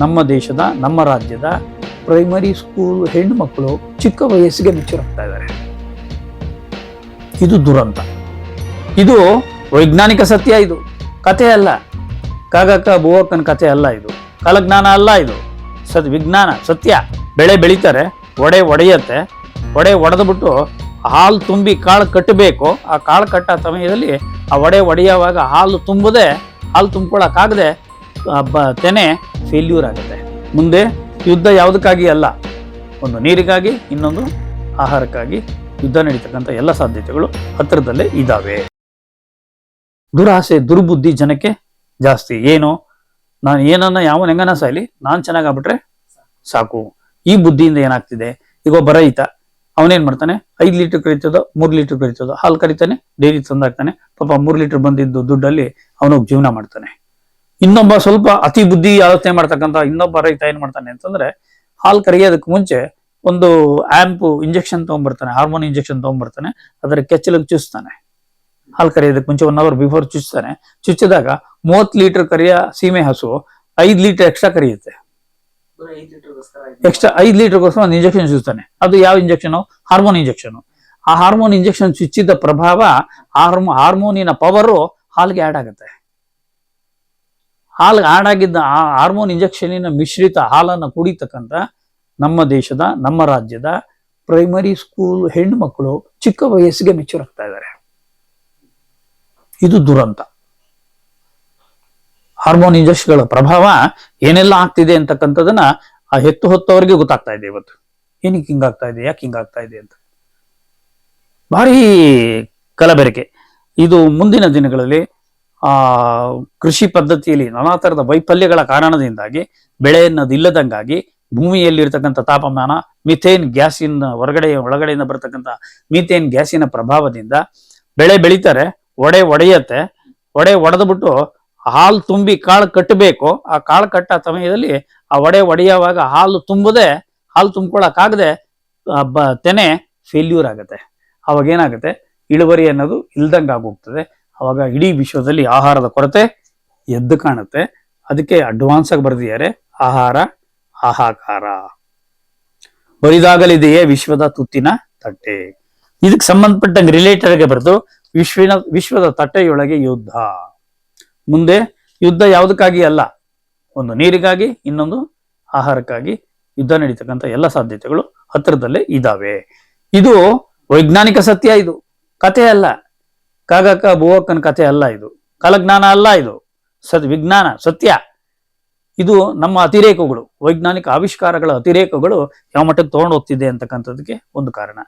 ನಮ್ಮ ದೇಶದ, ನಮ್ಮ ರಾಜ್ಯದ ಪ್ರೈಮರಿ ಸ್ಕೂಲ್ ಹೆಣ್ಣು ಮಕ್ಕಳು ಚಿಕ್ಕ ವಯಸ್ಸಿಗೆ ಮೆಚ್ಚುರಾಗ್ತಾ ಇದ್ದಾರೆ ಇದು ದುರಂತ. ಇದು ವೈಜ್ಞಾನಿಕ ಸತ್ಯ ಇದು. ಕಥೆ ಅಲ್ಲ. ಕಾಗಕ್ಕ ಭೂವಕ್ಕನ ಕಥೆ ಅಲ್ಲ ಇದು. ಕಾಲಜ್ಞಾನ ಅಲ್ಲ ಇದು. ಸತ್ ವಿಜ್ಞಾನ, ಸತ್ಯ. ಬೆಳೆ ಬೆಳೀತಾರೆ, ಒಡೆ ಒಡೆಯತ್ತೆ. ಒಡೆ ಒಡೆದ್ಬಿಟ್ಟು ಹಾಲು ತುಂಬಿ ಕಾಳು ಕಟ್ಟಬೇಕು. ಆ ಕಾಳು ಕಟ್ಟ ಸಮಯದಲ್ಲಿ ಆ ಒಡೆ ಒಡೆಯುವಾಗ ಹಾಲು ತುಂಬದೆ, ಹಾಲು ತುಂಬ್ಕೊಳಕ್ಕಾಗದೆ ಬ- ತೆನೆ ಫೇಲ್ಯೂರ್ ಆಗುತ್ತೆ. ಮುಂದೆ ಯುದ್ಧ ಯಾವುದಕ್ಕಾಗಿ ಅಲ್ಲ? ಒಂದು ನೀರಿಗಾಗಿ, ಇನ್ನೊಂದು ಆಹಾರಕ್ಕಾಗಿ ಯುದ್ಧ ನಡೀತಕ್ಕಂಥ ಎಲ್ಲ ಸಾಧ್ಯತೆಗಳು ಹತ್ತಿರದಲ್ಲೇ ಇದ್ದಾವೆ ದುರಾಸೆ, ದುರ್ಬುದ್ಧಿ ಜನಕ್ಕೆ ಜಾಸ್ತಿ. ಏನು? ನಾನು ಏನನ್ನ ಯಾವ ಹೆಂಗನ ಸಾಯ್ಲಿ, ನಾನು ಚೆನ್ನಾಗಾಗ್ಬಿಟ್ರೆ ಸಾಕು. ಈ ಬುದ್ಧಿಯಿಂದ ಏನಾಗ್ತಿದೆ? ಈಗ ಒಬ್ಬ ರೈತ, ಅವನೇನ್ ಮಾಡ್ತಾನೆ? ಐದು ಲೀಟರ್ ಕರಿತದೋ ಮೂರ್ ಲೀಟರ್ ಕರಿತದೋ ಹಾಲು ಕರಿತಾನೆ, ಡೈರಿ ತಂದಾಕ್ತಾನೆ, ಪಾಪ ಮೂರು ಲೀಟರ್ ಬಂದಿದ್ದು ದುಡ್ಡಲ್ಲಿ ಅವನು ಜೀವನ ಮಾಡ್ತಾನೆ. ಇನ್ನೊಬ್ಬ ಸ್ವಲ್ಪ ಅತಿ ಬುದ್ಧಿ ಆಲೋಚನೆ ಮಾಡ್ತಕ್ಕಂತ ಇನ್ನೊಬ್ಬ ರೈತ ಏನ್ ಮಾಡ್ತಾನೆ ಅಂತಂದ್ರೆ ಹಾಲು ಕರಿಯೋದಕ್ಕೆ ಮುಂಚೆ ಒಂದು ಆಂಪು ಇಂಜೆಕ್ಷನ್ ತಗೊಂಡ್ಬರ್ತಾನೆ ಹಾರ್ಮೋನ್ ಇಂಜೆಕ್ಷನ್ ತಗೊಂಡ್ಬರ್ತಾನೆ ಅದರ ಕೆಚ್ಚಲಿಗೆ ಚುಚ್ತಾನೆ ಹಾಲು ಕರಿಯೋದಕ್ಕೆ ಮುಂಚೆ ಒನ್ ಅವರ್ ಬಿಫೋರ್ ಚುಚ್ತಾನೆ ಚುಚ್ಚಿದಾಗ ಮೂವತ್ ಲೀಟರ್ ಕರಿಯ ಸೀಮೆ ಹಸು ಐದ್ ಲೀಟರ್ ಎಕ್ಸ್ಟ್ರಾ ಕರಿಯುತ್ತೆ. ಎಕ್ಸ್ಟ್ರಾ ಐದ್ ಲೀಟರ್ಗೋಸ್ಕರ ಒಂದು ಇಂಜೆಕ್ಷನ್ ಚುಚ್ತಾನೆ ಅದು ಯಾವ ಇಂಜೆಕ್ಷನ್? Hormone injection. ಆ ಹಾರ್ಮೋನ್ ಇಂಜೆಕ್ಷನ್ ಚುಚ್ಚಿದ ಪ್ರಭಾವ ಹಾರ್ಮೋ ಹಾರ್ಮೋನಿನ ಪವರು ಹಾಲ್ಗೆ ಆಡ್ ಆಗುತ್ತೆ. ಹಾಲ್ಗೆ ಆಡ್ ಆಗಿದ್ದ ಆ ಹಾರ್ಮೋನ್ ಇಂಜೆಕ್ಷನಿನ ಮಿಶ್ರಿತ ಹಾಲನ್ನ ಕುಡಿತಕ್ಕಂಥ ನಮ್ಮ ದೇಶದ, ನಮ್ಮ ರಾಜ್ಯದ ಪ್ರೈಮರಿ ಸ್ಕೂಲ್ ಹೆಣ್ಣು ಮಕ್ಕಳು ಚಿಕ್ಕ ವಯಸ್ಸಿಗೆ ಮೆಚೂರ್ ಆಗ್ತಾ ಇದ್ದಾರೆ ಇದು ದುರಂತ. ಹಾರ್ಮೋನ್ ಇಂಜೆಕ್ಷನ್ಗಳ ಪ್ರಭಾವ ಏನೆಲ್ಲ ಆಗ್ತಿದೆ ಅಂತಕ್ಕಂಥದನ್ನ ಆ ಹೆತ್ತು ಹೊತ್ತವರಿಗೆ ಗೊತ್ತಾಗ್ತಾ ಇದೆ ಇವತ್ತು. ಏನಕ್ಕೆ ಹಿಂಗಾಗ್ತಾ ಇದೆ, ಯಾಕೆ ಹಿಂಗಾಗ್ತಾ ಇದೆ ಅಂತ. ಭಾರಿ ಕಲಬೆರಕೆ. ಇದು ಮುಂದಿನ ದಿನಗಳಲ್ಲಿ ಆ ಕೃಷಿ ಪದ್ಧತಿಯಲ್ಲಿ ನಾನಾ ತರದ ವೈಫಲ್ಯಗಳ ಕಾರಣದಿಂದಾಗಿ ಇಲ್ಲದಂಗಾಗಿ ಭೂಮಿಯಲ್ಲಿರ್ತಕ್ಕಂಥ ತಾಪಮಾನ ಮಿಥೇನ್ ಗ್ಯಾಸಿನ ಹೊರಗಡೆ, ಒಳಗಡೆಯಿಂದ ಬರತಕ್ಕಂಥ ಮಿಥೇನ್ ಗ್ಯಾಸಿನ ಪ್ರಭಾವದಿಂದ ಬೆಳೆ ಬೆಳೀತಾರೆ, ಒಡೆ ಒಡೆಯತ್ತೆ. ಒಡೆ ಒಡೆದ್ಬಿಟ್ಟು ಹಾಲು ತುಂಬಿ ಕಾಳು ಕಟ್ಟಬೇಕು. ಆ ಕಾಳು ಕಟ್ಟ ಸಮಯದಲ್ಲಿ ಆ ಒಡೆ ಒಡೆಯುವಾಗ ಹಾಲು ತುಂಬದೆ, ಹಾಲು ತುಂಬ್ಕೊಳಕ್ಕಾಗದೆ ಬ- ತೆನೆ ಫೇಲ್ಯೂರ್ ಆಗುತ್ತೆ. ಅವಾಗ ಏನಾಗುತ್ತೆ ಇಳುವರಿ ಅನ್ನೋದು ಇಲ್ದಂಗೆ ಆಗೋಗ್ತದೆ ಅವಾಗ ಇಡೀ ವಿಶ್ವದಲ್ಲಿ ಆಹಾರದ ಕೊರತೆ ಎದ್ದು ಕಾಣುತ್ತೆ. ಅದಕ್ಕೆ ಅಡ್ವಾನ್ಸ್ ಆಗಿ ಬರೆದಿದ್ದಾರೆ. ಆಹಾರ ಆಹಾಕಾರ ಬರಿದಾಗಲಿದೆಯೇ ವಿಶ್ವದ ತುತ್ತಿನ ತಟ್ಟೆ. ಇದಕ್ಕೆ ಸಂಬಂಧಪಟ್ಟಂಗೆ ರಿಲೇಟೆಡ್ಗೆ ಬರೆದು ವಿಶ್ವಿನ, ವಿಶ್ವದ ತಟ್ಟೆಯೊಳಗೆ ಯುದ್ಧ. ಮುಂದೆ ಯುದ್ಧ ಯಾವುದಕ್ಕಾಗಿ ಅಲ್ಲ, ಒಂದು ನೀರಿಗಾಗಿ, ಇನ್ನೊಂದು ಆಹಾರಕ್ಕಾಗಿ ಯುದ್ಧ ನಡೀತಕ್ಕಂಥ ಎಲ್ಲ ಸಾಧ್ಯತೆಗಳು ಹತ್ತಿರದಲ್ಲೇ ಇದ್ದಾವೆ ಇದು ವೈಜ್ಞಾನಿಕ ಸತ್ಯ ಇದು. ಕಥೆ ಅಲ್ಲ. ಕಾಗಕ್ಕ ಭೂವಕ್ಕನ ಕಥೆ ಅಲ್ಲ ಇದು. ಕಾಲಜ್ಞಾನ ಅಲ್ಲ ಇದು. ಸತ್ ವಿಜ್ಞಾನ, ಸತ್ಯ. ಇದು ನಮ್ಮ ಅತಿರೇಕಗಳು, ವೈಜ್ಞಾನಿಕ ಆವಿಷ್ಕಾರಗಳ ಅತಿರೇಕಗಳು ಯಾವ ಮಟ್ಟಕ್ಕೆ ತಗೊಂಡು ಹೋಗ್ತಿದೆ ಅಂತಕ್ಕಂಥದ್ದಕ್ಕೆ ಒಂದು ಕಾರಣ.